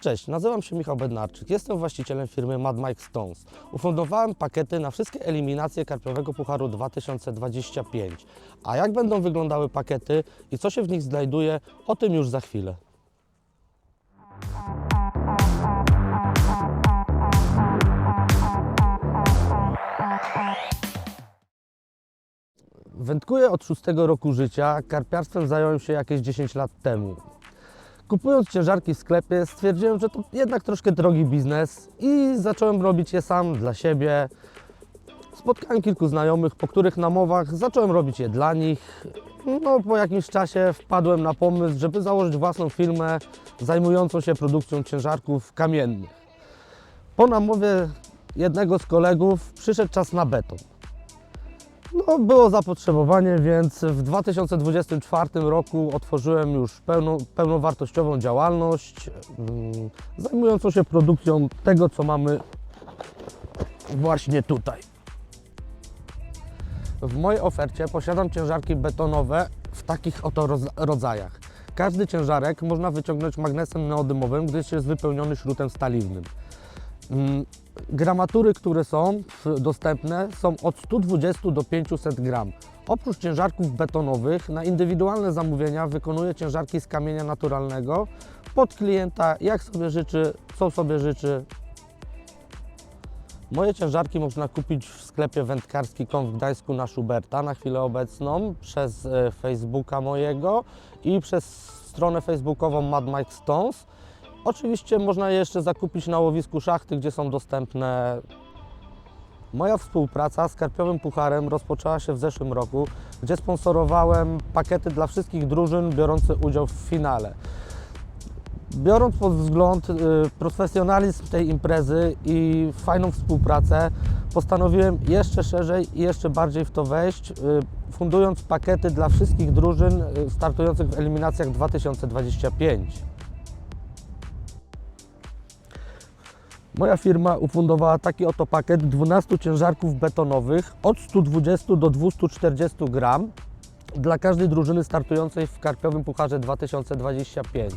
Cześć, nazywam się Michał Bednarczyk, jestem właścicielem firmy Mad Mike Stones. Ufundowałem pakiety na wszystkie eliminacje Karpiowego Pucharu 2025. A jak będą wyglądały pakiety i co się w nich znajduje, o tym już za chwilę. Wędkuję od szóstego roku życia, karpiarstwem zająłem się jakieś 10 lat temu. Kupując ciężarki w sklepie, stwierdziłem, że to jednak troszkę drogi biznes i zacząłem robić je sam dla siebie. Spotkałem kilku znajomych, po których namowach zacząłem robić je dla nich. No, po jakimś czasie wpadłem na pomysł, żeby założyć własną firmę zajmującą się produkcją ciężarków kamiennych. Po namowie jednego z kolegów przyszedł czas na beton. No, było zapotrzebowanie, więc w 2024 roku otworzyłem już pełną, pełnowartościową działalność, mm, zajmującą się produkcją tego, co mamy właśnie tutaj. W mojej ofercie posiadam ciężarki betonowe w takich oto rodzajach. Każdy ciężarek można wyciągnąć magnesem neodymowym, gdyż jest wypełniony śrutem staliwnym. Mm, Gramatury, które są dostępne są od 120 do 500 gram. Oprócz ciężarków betonowych na indywidualne zamówienia wykonuję ciężarki z kamienia naturalnego pod klienta, jak sobie życzy, co sobie życzy. Moje ciężarki można kupić w sklepie wędkarski.com w Gdańsku na Schuberta na chwilę obecną przez e, Facebooka mojego i przez stronę facebookową Mad Mike Stones. Oczywiście można je jeszcze zakupić na łowisku szachty, gdzie są dostępne. Moja współpraca z Karpiowym Pucharem rozpoczęła się w zeszłym roku, gdzie sponsorowałem pakiety dla wszystkich drużyn biorących udział w finale. Biorąc pod wzgląd y, profesjonalizm tej imprezy i fajną współpracę, postanowiłem jeszcze szerzej i jeszcze bardziej w to wejść, y, fundując pakiety dla wszystkich drużyn y, startujących w eliminacjach 2025. Moja firma ufundowała taki oto pakiet 12 ciężarków betonowych od 120 do 240 gram dla każdej drużyny startującej w Karpiowym Pucharze 2025.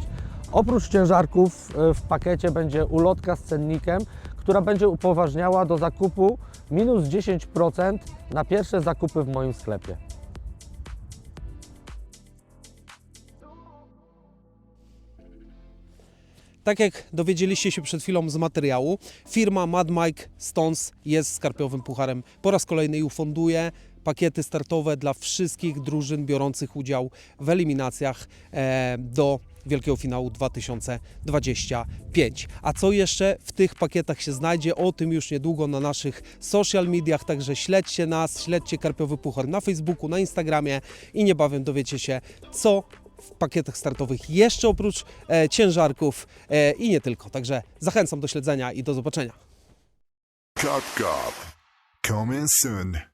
Oprócz ciężarków e, w pakiecie będzie ulotka z cennikiem, która będzie upoważniała do zakupu minus 10% na pierwsze zakupy w moim sklepie. Tak jak dowiedzieliście się przed chwilą z materiału, firma Mad Mike Stones jest skarpiowym pucharem. Po raz kolejny i ufunduje pakiety startowe dla wszystkich drużyn biorących udział w eliminacjach e, do Wielkiego Finału 2025. A co jeszcze w tych pakietach się znajdzie? O tym już niedługo na naszych social mediach, także śledźcie nas, śledźcie Karpiowy Puchar na Facebooku, na Instagramie i niebawem dowiecie się, co w pakietach startowych jeszcze oprócz e, ciężarków e, i nie tylko. Także zachęcam do śledzenia i do zobaczenia. Coming soon.